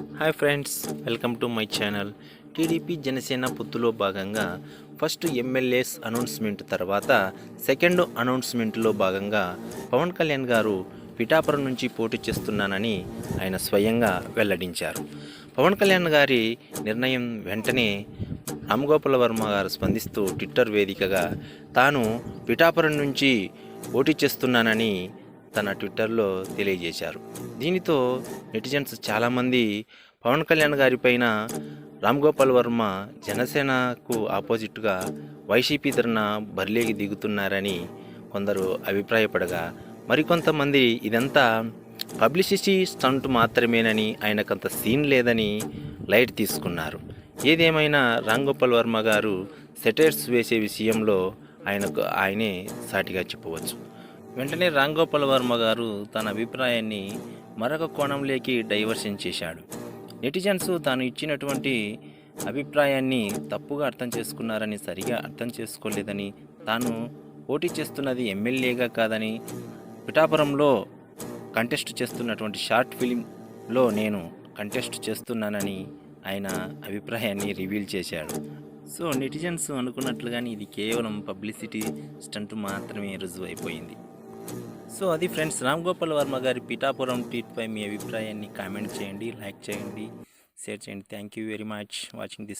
Hi friends welcome to my channel. TDP Janasena పొత్తులో భాగంగా first MLAs announcement తర్వాత second అనౌన్స్మెంట్లో భాగంగా పవన్ కళ్యాణ్ గారు పిఠాపురం నుంచి పోటీ చేస్తున్నానని ఆయన స్వయంగా వెల్లడించారు. పవన్ కళ్యాణ్ గారి నిర్ణయం వెంటనే రామగోపాల వర్మ గారు స్పందిస్తూ ట్విట్టర్ వేదికగా తాను పిఠాపురం నుంచి పోటీ చేస్తున్నానని తన ట్విట్టర్లో తెలియజేశారు. దీనితో నెటిజన్స్ చాలామంది పవన్ కళ్యాణ్ గారి పైన రామ్ గోపాల్ వర్మ జనసేనకు ఆపోజిట్గా వైసీపీ తరణ బరిలేకి దిగుతున్నారని కొందరు అభిప్రాయపడగా మరికొంతమంది ఇదంతా పబ్లిసిటీ స్టంట్ మాత్రమేనని ఆయనకంత సీన్ లేదని లైట్ తీసుకున్నారు. ఏదేమైనా రామ్ గోపాల్ వర్మ గారు సెటైర్స్ వేసే విషయంలో ఆయనకు ఆయనే సాటిగా చెప్పవచ్చు. వెంటనే రామ్ గోపాల్ వర్మ గారు తన అభిప్రాయాన్ని మరొక కోణంలోకి డైవర్షన్ చేశాడు. నెటిజన్స్ తాను ఇచ్చినటువంటి అభిప్రాయాన్ని తప్పుగా అర్థం చేసుకున్నారని సరిగా అర్థం చేసుకోలేదని తాను పోటీ చేస్తున్నది ఎమ్మెల్యేగా కాదని పిఠాపురంలో కంటెస్ట్ చేస్తున్నటువంటి షార్ట్ ఫిలింలో నేను కంటెస్ట్ చేస్తున్నానని ఆయన అభిప్రాయాన్ని రివీల్ చేశాడు. సో నెటిజన్స్ అనుకున్నట్లుగానే ఇది కేవలం పబ్లిసిటీ స్టంట్ మాత్రమే రుజువు అయిపోయింది సో అది ఫ్రెండ్స్ రామ్ గోపాల్ వర్మ గారి పిఠాపురం ట్వీట్పై మీ అభిప్రాయాన్ని కామెంట్ చేయండి లైక్ చేయండి షేర్ చేయండి. Thank you very much watching this